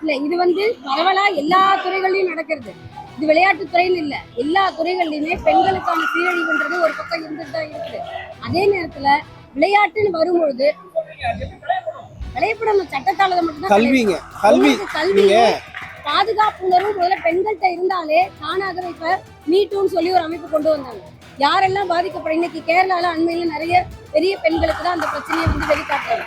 இல்ல இது வந்து பரவலா எல்லா துறைகள்லயும் நடக்கிறது. இது விளையாட்டுத் துறைன்னு இல்ல. எல்லா துறைகள்லயுமே பெண்களுக்கான சீரழிவுன்றது ஒரு பக்கம் இருந்துட்டு தான் இருக்குது. அதே நேரத்துல விளையாட்டுன்னு வரும்பொழுது விளையாடணும் சட்டத்தால மட்டும்தான் கல்விங்க. கல்வி உங்களுக்கு கல்வி நீங்க பாதுகாப்பு உணர்வு முதல்ல பெண்கள்கிட்ட இருந்தாலே தானாகவே இப்ப மீட்டூன்னு சொல்லி ஒரு அமைப்பு கொண்டு வந்தாங்க. யாரெல்லாம் பாதிக்கப்படும் இன்னைக்கு கேரளால அண்மையில நிறைய பெரிய பெண்களுக்கு தான் அந்த பிரச்சனையை வந்து வெளிக்காட்டுறாங்க.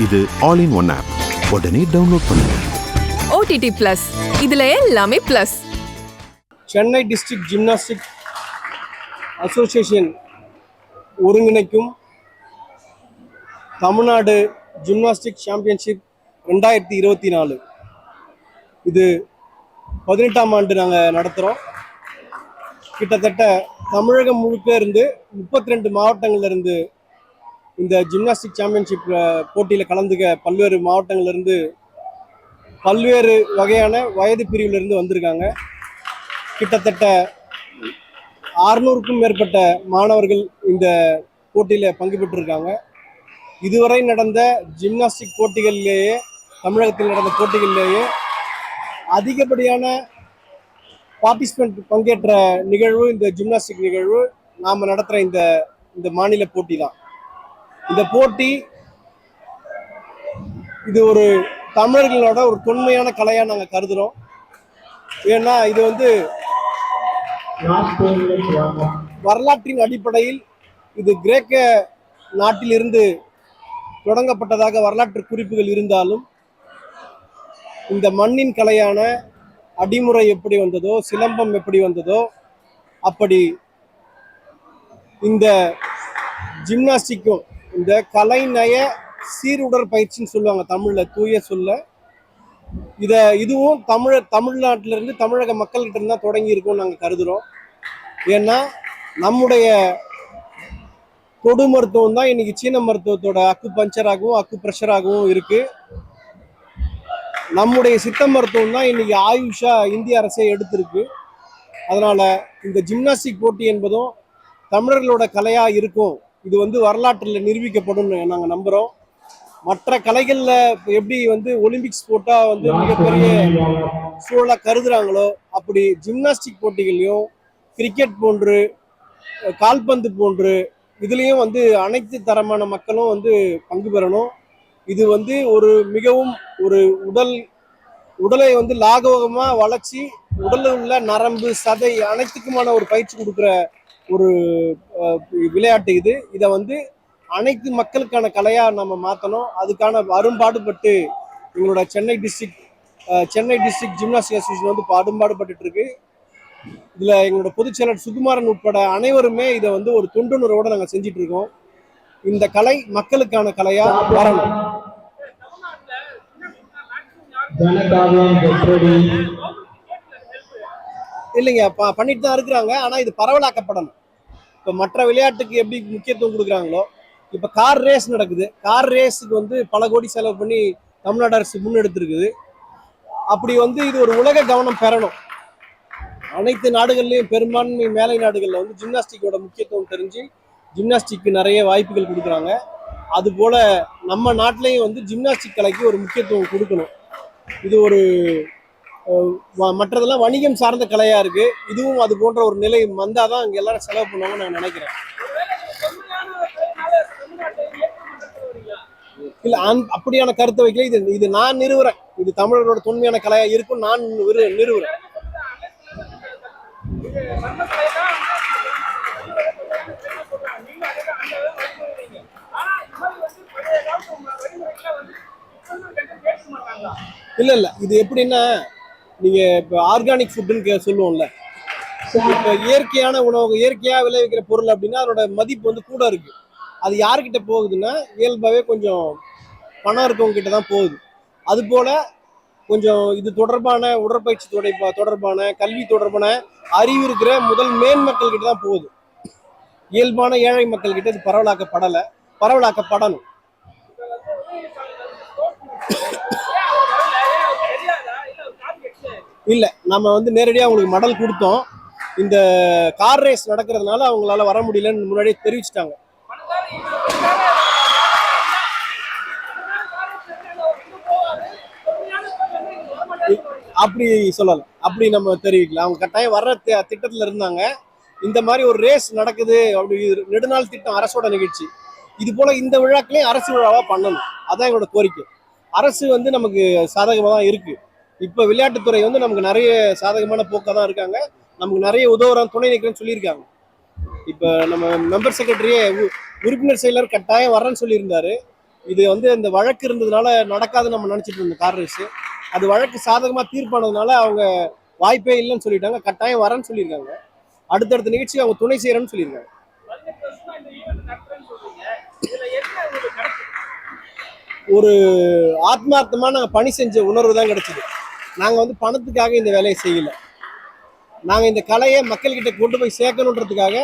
இது ஆல் இன் ஒன் ஆப் உடனே டவுன்லோட் பண்ணுங்க. ஓடிடி பிளஸ் இதுல எல்லாமே plus Chennai district gymnastic association ஒருங்கிணைக்கும் தமிழ்நாடு ஜிம்னாஸ்டிக் சாம்பியன்ஷிப் ரெண்டாயிரத்தி இருபத்தி நாலு. இது பதினெட்டாம் ஆண்டு நாங்கள் நடத்துகிறோம் கிட்டத்தட்ட தமிழகம் முழுக்க இருந்து முப்பத்தி ரெண்டு மாவட்டங்கள்ல இருந்து இந்த ஜிம்னாஸ்டிக் சாம்பியன்ஷிப் போட்டியில் கலந்துக்க பல்வேறு மாவட்டங்கள்லேருந்து பல்வேறு வகையான வயது பிரிவிலிருந்து வந்திருக்காங்க. கிட்டத்தட்ட ஆறுநூறுக்கும் மேற்பட்ட மாணவர்கள் இந்த போட்டியில் பங்கு பெற்றிருக்காங்க. இதுவரை நடந்த ஜிம்னாஸ்டிக் போட்டிகளிலேயே தமிழகத்தில் நடந்த போட்டிகளிலேயே அதிகப்படியான பார்ட்டிசிபென்ட் பங்கேற்ற நிகழ்வு இந்த ஜிம்னாஸ்டிக் நிகழ்வு நாம் நடத்துகிற இந்த இந்த மாநில போட்டி தான் இந்த போட்டி இது ஒரு தமிழர்களோட ஒரு தொன்மையான கலையாக நாங்கள் கருதுகிறோம் ஏன்னா இது வந்து வரலாற்றின் அடிப்படையில் இது கிரேக்க நாட்டிலிருந்து தொடங்கப்பட்டதாக வரலாற்று குறிப்புகள் இருந்தாலும் இந்த மண்ணின் கலையான அடிமுறை எப்படி வந்ததோ சிலம்பம் எப்படி வந்ததோ அப்படி இந்த ஜிம்னாஸ்டிக்கும் இந்த கலைநய சீருடற்பயிற்சின்னு சொல்லுவாங்க தமிழ்ல தூய சொல்ல. இத இதுவும் தமிழ தமிழ்நாட்டில இருந்து தமிழக மக்கள்கிட்ட இருந்து தான் தொடங்கி இருக்கும்னு நாங்கள் கருதுறோம். ஏன்னா நம்முடைய தொடு மருத்துவம் தான் இன்னைக்கு சீன மருத்துவத்தோட அக்கு பஞ்சராகவும் அக்கு ப்ரெஷராகவும் இருக்கு. நம்முடைய சித்த மருத்துவம் தான் இன்னைக்கு ஆயுஷா இந்திய அரசே எடுத்திருக்கு. அதனால இந்த ஜிம்னாஸ்டிக் போட்டி என்பதும் தமிழர்களோட கலையா இருக்கும். இது வந்து வரலாற்றில் நிரூபிக்கப்படும் நாங்கள் நம்புகிறோம் மற்ற கலைகளில் எப்படி வந்து ஒலிம்பிக்ஸ் போட்டால் வந்து மிகப்பெரிய சூழலாக கருதுறாங்களோ அப்படி ஜிம்னாஸ்டிக் போட்டிகள்லையும் கிரிக்கெட் போன்று கால்பந்து போன்று இதுலேயும் வந்து அனைத்து தரமான மக்களும் வந்து பங்கு பெறணும். இது வந்து ஒரு மிகவும் ஒரு உடல் உடலை வந்து லாகவகமாக வளர்ச்சி உடலில் உள்ள நரம்பு சதை அனைத்துக்குமான ஒரு பயிற்சி கொடுக்குற ஒரு விளையாட்டு இது. இதை வந்து அனைத்து மக்களுக்கான கலையாக நம்ம மாற்றணும் அதுக்கான அரும்பாடுபட்டு எங்களோட Chennai district Chennai district gymnastic association வந்து அரும்பாடுபட்டு இருக்கு இதில் எங்களோட பொதுச் செயலர் சுகுமாரன் உட்பட அனைவருமே இதை வந்து ஒரு தொண்டுணர்வோடு நாங்கள் செஞ்சுட்டு இருக்கோம் இந்த கலை மக்களுக்கான கலையாக வரணும். ஜனதாவின் இல்லைங்க ப- பண்ணிட்டு தான் இருக்கிறாங்க. ஆனால் இது பரவலாக்கப்படணும். இப்போ மற்ற விளையாட்டுக்கு எப்படி முக்கியத்துவம் கொடுக்குறாங்களோ இப்போ கார் ரேஸ் நடக்குது. கார் ரேஸுக்கு வந்து பல கோடி செலவு பண்ணி தமிழ்நாடு அரசு முன்னெடுத்திருக்குது. அப்படி வந்து இது ஒரு உலக கவனம் பெறணும். அனைத்து நாடுகள்லையும் பெரும்பான்மை மேலை நாடுகளில் வந்து ஜிம்னாஸ்டிக்கோட முக்கியத்துவம் தெரிஞ்சு ஜிம்னாஸ்டிக்கு நிறைய வாய்ப்புகள் கொடுக்குறாங்க. அதுபோல் நம்ம நாட்டிலையும் வந்து ஜிம்னாஸ்டிக் கலைக்கு ஒரு முக்கியத்துவம் கொடுக்கணும். இது ஒரு மற்றதெல்லாம் வணிகம் சார்ந்த கலையா இருக்கு. இதுவும் அது போன்ற ஒரு நிலை வந்தாதான் அங்க எல்லாரும் செலவு பண்ணுவாங்கன்னு நான் நினைக்கிறேன். இல்ல அந் அப்படியான கருத்தை வைக்கல. இது இது நான் நிறுவுறேன். இது தமிழரோட தொன்மையான கலையா இருக்கும் நான் நிறுவுறேன். இல்ல இல்ல. இது எப்படின்னா நீங்கள் இப்போ ஆர்கானிக் ஃபுட்டுன்னு சொல்லுவோம்ல. இப்போ இயற்கையான உணவு இயற்கையாக விளைவிக்கிற பொருள் அப்படின்னா அதோட மதிப்பு வந்து கூட இருக்குது அது யாருக்கிட்ட போகுதுன்னா இயல்பாகவே கொஞ்சம் பணம் இருக்கவங்க கிட்ட தான் போகுது. அதுபோல் கொஞ்சம் இது தொடர்பான உடற்பயிற்சி தொடர்பா- தொடர்பான கல்வி தொடர்பான அறிவு இருக்கிற முதல் மேன் கிட்ட தான் போகுது. இயல்பான ஏழை மக்கள்கிட்ட இது பரவலாக்கப்படலை பரவலாக்கப்படணும். இல்லை நம்ம வந்து நேரடியாக அவங்களுக்கு மடல் கொடுத்தோம். இந்த கார் ரேஸ் நடக்கிறதுனால அவங்களால வர முடியலன்னு முன்னாடியே தெரிவிச்சிட்டாங்க. அப்படி சொல்லலாம் அப்படி நம்ம தெரிவிக்கலாம் அவங்க கட்டாயம் வர்ற திட்டத்தில் இருந்தாங்க. இந்த மாதிரி ஒரு ரேஸ் நடக்குது. அப்படி இது நெடுநாள் திட்டம் அரசோட நிகழ்ச்சி. இது போல இந்த விழாக்களையும் அரசு விழாவாக பண்ணணும். அதான் எங்களோட கோரிக்கை. அரசு வந்து நமக்கு சாதகமாக தான் இருக்குது இப்போ விளையாட்டுத்துறை வந்து நமக்கு நிறைய சாதகமான போக்காக தான் இருக்காங்க. நமக்கு நிறைய உதவுறான் துணை நிற்கிறேன்னு சொல்லியிருக்காங்க. இப்போ நம்ம மெம்பர் செக்ரட்டரியே உறுப்பினர் செயலர் கட்டாயம் வரேன்னு சொல்லியிருந்தாரு. இது வந்து இந்த வழக்கு இருந்ததுனால நடக்காது நம்ம நினச்சிட்டு இருந்தோம் கார் ரேஸு அது வழக்கு சாதகமாக தீர்ப்பானதுனால அவங்க வாய்ப்பே இல்லைன்னு சொல்லிட்டாங்க கட்டாயம் வரேன்னு சொல்லியிருக்காங்க. அடுத்தடுத்த நிகழ்ச்சி அவங்க துணை செய்கிறேன்னு சொல்லியிருக்காங்க. ஒரு ஆத்மார்த்தமாக நாங்கள் பணி செஞ்ச உணர்வு தான் கிடச்சிது. நாங்க வந்து பணத்துக்காக இந்த வேலையை செய்யல. நாங்க இந்த கலையை மக்கள்கிட்ட கொண்டு போய் சேர்க்கணுன்றதுக்காக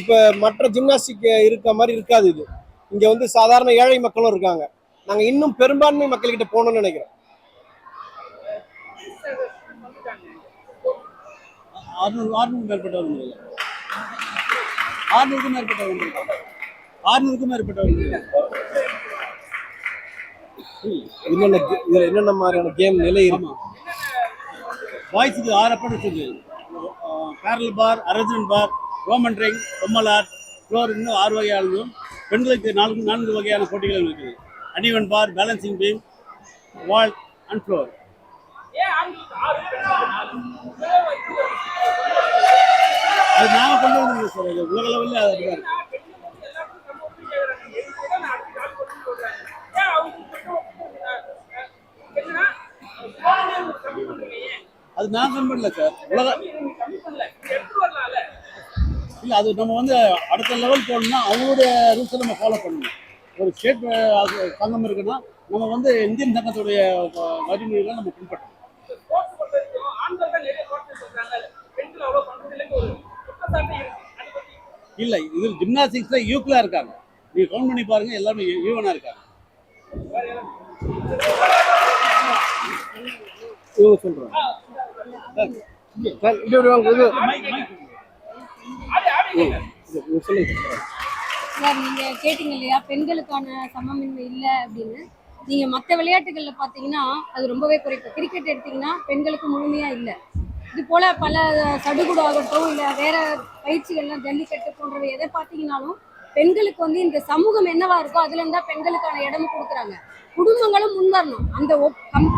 இப்ப மற்ற ஜிம்னாஸ்டிக் இருக்க மாதிரி இருக்காது இது. இங்க வந்து சாதாரண ஏழை மக்களும் இருக்காங்க. நாங்க இன்னும் பெரும்பான்மை மக்கள்கிட்ட போகணும்னு நினைக்கிறோம். ஆறுநூறு ஆறுநூறு மேற்பட்டவர்கள் இல்லை ஆறுநூறுக்கும் மேற்பட்டவர்கள் ஆறுநூறுக்கும் மேற்பட்டவர்கள் என்னென்ன என்னென்ன மாதிரியான கேம் நிலை இருக்கு? ஆமாம் பாய்ஸுக்கு ஆறு அப்படி இருக்குது பேரல் பார் அரஜன் பார் ரோமன் ரிங் பொம்மல் ஆர்ட் ஃப்ளோர் இன்னும் ஆறு வகையானதும் பெண்களுக்கு நான்கு நான்கு வகையான போட்டிகள் இருக்குது அடிவன் bar balancing beam vault and floor அது நாங்கள் கொண்டு வந்திருக்கோம் சார். அது உலக லெவலில் அது அப்படிதான் இருக்கு. அது நான் பண்ணல சார் உலக இல்லை அது நம்ம வந்து அடுத்த லெவல் போகணும்னா அவங்களுடைய ரூல்ஸை நம்ம ஃபாலோ பண்ணணும். ஒரு ஸ்டேட் சங்கம் இருக்குன்னா நம்ம வந்து இந்தியன் சங்கத்துடைய வழிமுறைகளை நம்ம பின்பற்றணும். இல்லை இது ஜிம்னாஸ்டிக்ஸில் ஈக்குவலாக இருக்காங்க. நீங்கள் கவுண்ட் பண்ணி பாருங்கள் எல்லாமே ஈவனாக இருக்காங்க. இவங்க சார், நீங்க கேட்டீங்க இல்லையா? பெண்களுக்கான சமமின்மை இல்லை அப்படின்னு. நீங்க மற்ற விளையாட்டுகள்ல பாத்தீங்கன்னா அது ரொம்பவே குறைப்பு கிரிக்கெட் எடுத்தீங்கன்னா பெண்களுக்கு முழுமையா இல்லை. இது போல பல சடுகுடு ஆகட்டும் இல்ல வேற பயிற்சிகள்லாம் ஜல்லிக்கட்டு போன்றவை எதை பார்த்தீங்கன்னாலும் பெண்களுக்கு வந்து இந்த சமூகம் என்னவா இருக்கோ அதுல இருந்தா பெண்களுக்கான இடமும் கொடுக்குறாங்க. குடும்பங்களும் முன்வரணும். அந்த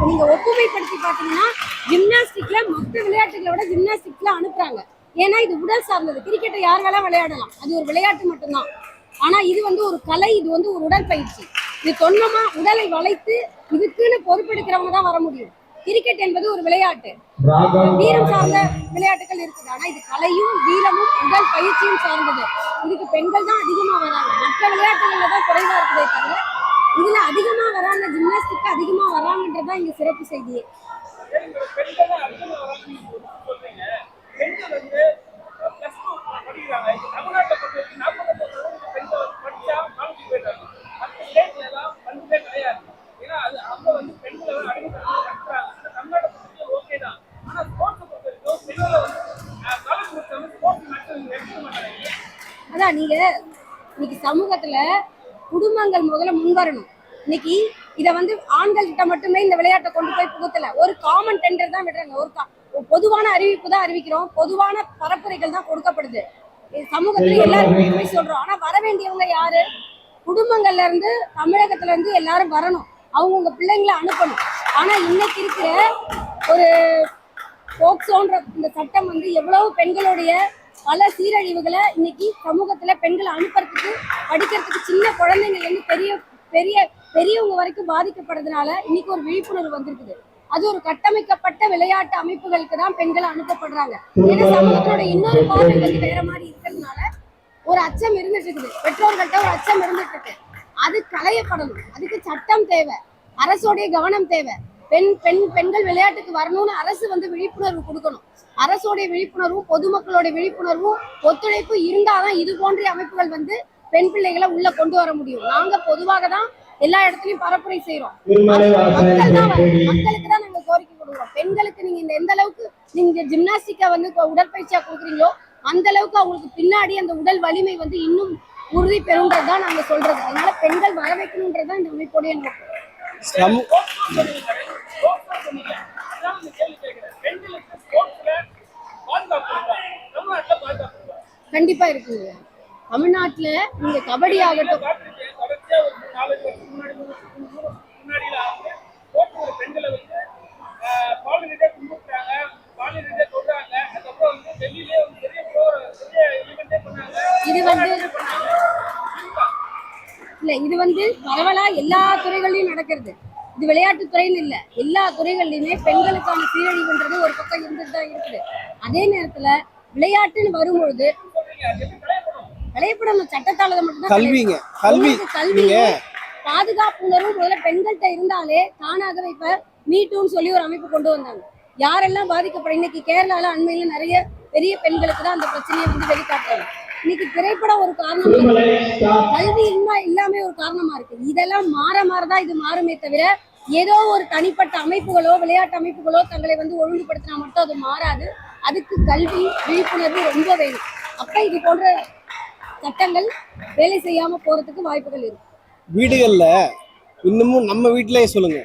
நீங்க ஒப்புமைப்படுத்தி பார்த்தீங்கன்னா ஜிம்னாஸ்டிக்ல மற்ற விளையாட்டுகளை விட ஜிம்னாஸ்டிக்ல அனுப்புறாங்க. ஏன்னா இது உடல் சார்ந்தது. கிரிக்கெட்டை யார் வேணா விளையாடலாம். அது ஒரு விளையாட்டு மட்டும்தான். ஆனா இது வந்து ஒரு கலை இது வந்து ஒரு உடற்பயிற்சி. இது தொன்னமா உடலை வளைத்து இதுக்குன்னு பொறுப்பெடுக்கிறவங்க தான் வர முடியும். கிரிக்கெட் என்பது ஒரு விளையாட்டு. வீரம் சார்ந்த விளையாட்டுகள் இருக்குது. ஆனா இது கலையும் வீரமும் உடல் பயிற்சியும் சார்ந்தது. இதுக்கு பெண்கள் தான் அதிகமா வராங்க. மற்ற விளையாட்டுகள்ல தான் குறைவா இருக்குதே தவிர இதுல அதிகமா வராங்க ஜிம்னாஸ்டிக் அதிகமா வராங்கன்றதுதான் இங்க சிறப்பு செய்தி அதான் நீங்க இன்னைக்கு சமூகத்துல குடும்பங்கள் முதல்ல முன்வரணும். இன்னைக்கு இத வந்து ஆண்கள் கிட்ட மட்டுமே இந்த விளையாட்டை கொண்டு போய் புகுத்தல. ஒரு காமன் டெண்டர் தான் விடுறாங்க. ஒரு பொதுவான அறிவிப்பு தான் அறிவிக்கிறோம். பொதுவான பரப்புரைகள் தான் கொடுக்கப்படுது. சமூகத்துல எல்லாருக்குமே போய் சொல்றோம். ஆனா வர வேண்டியவங்க யாரு? குடும்பங்கள்ல இருந்து தமிழகத்துல இருந்து எல்லாரும் வரணும். அவங்கவுங்க பிள்ளைங்களை அனுப்பணும். ஆனா இன்னைக்கு இருக்கிற ஒரு போக்சோன்ற இந்த சட்டம் வந்து எவ்வளவு பெண்களுடைய பல சீரழிவுகளை இன்னைக்கு சமூகத்துல பெண்களை அனுப்புறதுக்கு படிக்கிறதுக்கு சின்ன குழந்தைங்கள்ல இருந்து பெரிய பெரிய பெரியவங்க வரைக்கும் பாதிக்கப்படுறதுனால இன்னைக்கு ஒரு விழிப்புணர்வு வந்திருக்குது. அது ஒரு கட்டமைக்கப்பட்ட விளையாட்டு அமைப்புகளுக்கு தான் பெண்களை அனுப்பப்படுறாங்க. ஏன்னா சமூகத்தோட இன்னொரு பார்வை வந்து வேற மாதிரி இருக்கிறதுனால ஒரு அச்சம் இருந்துட்டு இருக்குது பெற்றோர்கள்ட்ட ஒரு அச்சம் இருந்துட்டு இருக்கு அது களையப்படணும். அதுக்கு சட்டம் தேவை. அரசோடைய கவனம் தேவை. பெண் பெண் பெண்கள் விளையாட்டுக்கு வரணும்னு அரசு வந்து விழிப்புணர்வு கொடுக்கணும். அரசோடைய விழிப்புணர்வும் பொதுமக்களோட விழிப்புணர்வும் ஒத்துழைப்பு இருந்தாதான் இது போன்ற அமைப்புகள் வந்து பெண் பிள்ளைகளை உள்ள கொண்டு வர முடியும். நாங்க பொதுவாக தான் எல்லா இடத்துலயும் பரப்புரை செய்யறோம் மக்கள் தான் மக்களுக்கு தான் நாங்க கோரிக்கை கொடுக்குறோம். பெண்களுக்கு நீங்க இந்த எந்த அளவுக்கு நீங்க ஜிம்னாஸ்டிக்கா வந்து உடற்பயிற்சியா கொடுக்குறீங்களோ அந்த அளவுக்கு அவங்களுக்கு பின்னாடி அந்த உடல் வலிமை வந்து இன்னும் உறுதி பெறும்ன்றது தான் நாங்க சொல்றது. அதனால பெண்கள் வர வைக்கணும்ன்றது தான் இந்த அமைப்புடைய நோக்கம். கண்டிப்பா இருக்குங்க. தமிழ்நாட்டுல நீங்க கபடி ஆகட்டும். இது வந்து இல்ல இது வந்து பரவலா எல்லா துறைகள்லயும் நடக்கிறது. இது விளையாட்டு துறைன்னு இல்ல. எல்லா துறைகள்லயுமே பெண்களுக்கான சீரழிவுன்றது ஒரு பக்கம் இருந்துட்டு தான் இருக்குது. அதே நேரத்துல விளையாட்டுன்னு வரும்பொழுது கலையப்படணும் சட்டத்தால மட்டும்தான் கல்விங்க. கல்வி. கல்வி நீங்க பாதுகாப்பு உணர்வு முதல்ல பெண்கள்கிட்ட இருந்தாலே தானாகவே இப்ப மீட்டுன்னு சொல்லி ஒரு அமைப்பு கொண்டு வந்தாங்க. யாரெல்லாம் பாதிக்கப்படும் இன்னைக்கு கேரளால அண்மையில நிறைய பெரிய பெண்களுக்கு தான் அந்த பிரச்சனையை வந்து வெளிக்காட்டுறாங்க. இன்னைக்கு திரைப்படம் ஒரு காரணம் கல்வி இன்மை இல்லாம ஒரு காரணமா இருக்கு. இதெல்லாம் மாற மாறதான் இது மாறுமே தவிர ஏதோ ஒரு தனிப்பட்ட அமைப்புகளோ விளையாட்டு அமைப்புகளோ தங்களை வந்து ஒழுங்குபடுத்தினா மட்டும் அது மாறாது. அதுக்கு கல்வி விழிப்புணர்வு ரொம்ப வேணும். அப்ப இது போன்ற சட்டங்கள் வேலை செய்யாம போறதுக்கு வாய்ப்புகள் இருக்கு. வீடுகள்ல இன்னமும் நம்ம வீட்டிலேயே சொல்லுங்க.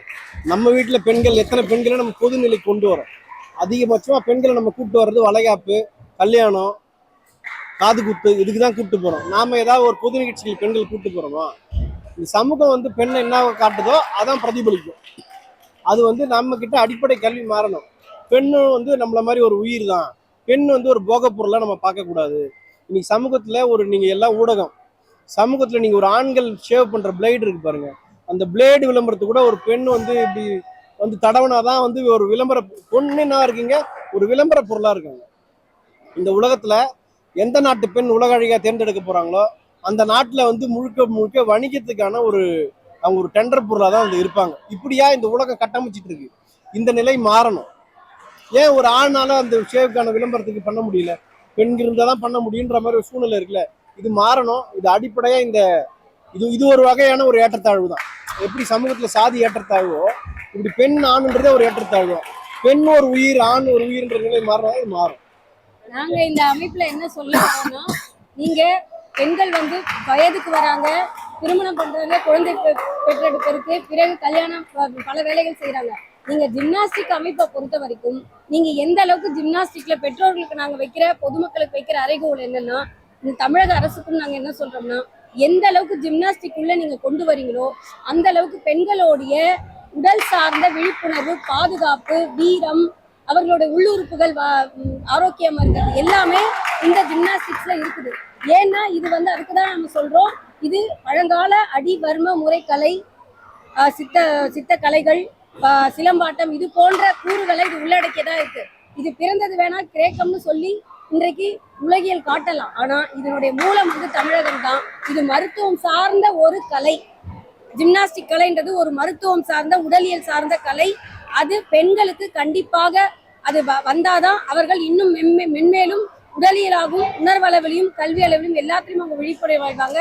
நம்ம வீட்டுல பெண்கள் எத்தனை பெண்களை நம்ம பொதுநிலைக்கு கொண்டு வரோம்? அதிகபட்சமா பெண்களை நம்ம கூப்பிட்டு வர்றது வளைகாப்பு கல்யாணம் காது குத்து இதுக்கு தான் கூப்பிட்டு போகிறோம் நாம் ஏதாவது ஒரு பொது நிகழ்ச்சிகள் பெண்கள் கூப்பிட்டு போகிறோமா இந்த சமூகம் வந்து பெண்ணை என்ன காட்டுதோ அதான் பிரதிபலிக்கும். அது வந்து நம்மக்கிட்ட அடிப்படை கல்வி மாறணும். பெண்ணும் வந்து நம்மள மாதிரி ஒரு உயிர் தான் பெண் வந்து ஒரு போக பொருளாக நம்ம பார்க்கக்கூடாது. இன்னைக்கு சமூகத்தில் ஒரு நீங்கள் எல்லாம் ஊடகம். சமூகத்தில் நீங்கள் ஒரு ஆண்கள் ஷேவ் பண்ணுற பிளேடு இருக்கு பாருங்கள் அந்த பிளேடு விளம்பரத்து கூட ஒரு பெண் வந்து இப்படி வந்து தடவனாதான் வந்து ஒரு விளம்பர பொண்ணுன்னா இருக்கீங்க? ஒரு விளம்பர பொருளாக இருக்காங்க. இந்த உலகத்தில் எந்த நாட்டு பெண் உலக அழகியாக தேர்ந்தெடுக்க போகிறாங்களோ அந்த நாட்டில் வந்து முழுக்க முழுக்க வணிகத்துக்கான ஒரு அவங்க ஒரு டெண்டர் பொருளாக தான் வந்து இருப்பாங்க. இப்படியா இந்த உலகம் கட்டமைச்சிட்டு இருக்கு. இந்த நிலை மாறணும். ஏன் ஒரு ஆணால அந்த ஷேவுக்கான விளம்பரத்துக்கு பண்ண முடியல? பெண்கள் இருந்தால் தான் பண்ண முடியுன்ற மாதிரி ஒரு சூழ்நிலை இருக்குல்ல. இது மாறணும். இது அடிப்படையாக இந்த இது இது ஒரு வகையான ஒரு ஏற்றத்தாழ்வு தான். எப்படி சமூகத்தில் சாதி ஏற்றத்தாழ்வோ இப்படி பெண் ஆணுன்றதே ஒரு ஏற்றத்தாழ்வு தான். பெண் ஒரு உயிர் ஆண் ஒரு உயிர்ன்ற நிலை மாறினா இது மாறும். நாங்க இந்த அமைப்புல என்ன சொல்ல வரோம்னா நீங்க பெண்கள் வந்து வயதுக்கு வராங்க திருமணம் பண்றாங்க குழந்தை பெற்றெடுப்பதற்கு பிறகு கல்யாணம் பல வேலைகள் செய்யறாங்க நீங்க ஜிம்னாஸ்டிக் அமைப்பை பொறுத்த வரைக்கும் நீங்க எந்த அளவுக்கு ஜிம்னாஸ்டிக்ல பெற்றோர்களுக்கு நாங்க வைக்கிற பொதுமக்களுக்கு வைக்கிற அறைகோல் என்னன்னா இந்த தமிழக அரசுக்கும் நாங்க என்ன சொல்றோம்னா எந்த அளவுக்கு ஜிம்னாஸ்டிக் உள்ள நீங்க கொண்டு வரீங்களோ அந்த அளவுக்கு பெண்களுடைய உடல் சார்ந்த விழிப்புணர்வு பாதுகாப்பு வீரம் அவர்களோட உள்ளுறுப்புகள் வா- ஆரோக்கியமா இருக்கிறது. எல்லாமே இந்த ஜிம்னாஸ்டிக்ஸ்ல இருக்குது. ஏன்னா இது வந்து அதுக்கு தான் நம்ம சொல்றோம். இது பழங்கால அடிவர்ம முறைக்கலை சித்த சித்த கலைகள் சிலம்பாட்டம் இது போன்ற கூறுகளை இது உள்ளடக்கியதா இருக்கு. இது பிறந்தது வேணா கிரேக்கம்னு சொல்லி இன்றைக்கு உலகியல் காட்டலாம். ஆனா இதனுடைய மூலம் வந்து தமிழகம் தான். இது மருத்துவம் சார்ந்த ஒரு கலை. ஜிம்னாஸ்டிக் கலைன்றது ஒரு மருத்துவம் சார்ந்த உடலியல் சார்ந்த கலை. அது பெண்களுக்கு கண்டிப்பாக அது வ- வந்தாதான் அவர்கள் இன்னும் மென்மே மென்மேலும் உடலியலாகவும் உணர்வளவிலையும் கல்வி அளவிலும் எல்லாத்திலையும் அவங்க விழிப்புணர்வாய்வாங்க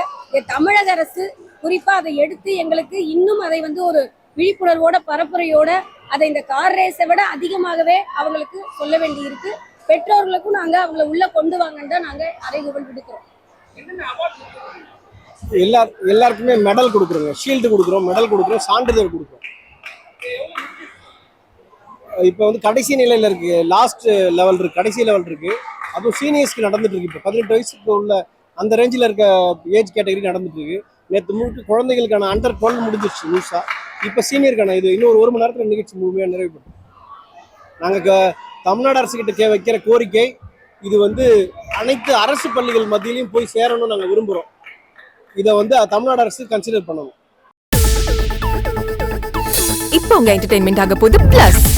தமிழக அரசு குறிப்பா அதை எடுத்து எங்களுக்கு இன்னும் அதை வந்து ஒரு விழிப்புணர்வோட பரப்புரையோட அதை இந்த கார் ரேஸை விட அதிகமாகவே அவங்களுக்கு சொல்ல வேண்டி இருக்கு பெற்றோர்களுக்கும் நாங்க அவங்கள உள்ள கொண்டு வாங்கன்னு தான் நாங்க அறைகூவல் விடுக்கிறோம். எல்லா எல்லாருக்குமே மெடல் கொடுக்குறோங்க. ஷீல்டு கொடுக்குறோம் மெடல் கொடுக்குறோம் சான்றிதழ் கொடுக்குறோம். இப்போ வந்து கடைசி நிலையில் இருக்கு. லாஸ்ட் லெவல் இருக்கு. கடைசி லெவல் இருக்கு. அதுவும் சீனியர்ஸ்க்கு நடந்துட்டு இருக்கு. இப்போ பதினெட்டு வயசுக்கு உள்ள அந்த ரேஞ்சில் இருக்க ஏஜ் கேட்டகரி நடந்துட்டு இருக்கு. நேற்று முழுக்க குழந்தைகளுக்கான அண்டர் டுவெல் முடிஞ்சிருச்சு நியூஸா இப்போ சீனியருக்கான இது இன்னும் ஒரு மணி நேரத்தில் நிகழ்ச்சி முழுமையாக நிறைவு பண்ணுறோம் நாங்கள் தமிழ்நாடு அரசு கிட்ட கே- வைக்கிற கோரிக்கை இது வந்து அனைத்து அரசு பள்ளிகள் மத்தியிலையும் போய் சேரணும்னு நாங்கள் விரும்புகிறோம் இதை வந்து தமிழ்நாடு அரசு கன்சிடர் பண்ணணும். இப்போ உங்க என்டர்டைன்மெண்ட் ஆக போகுது plus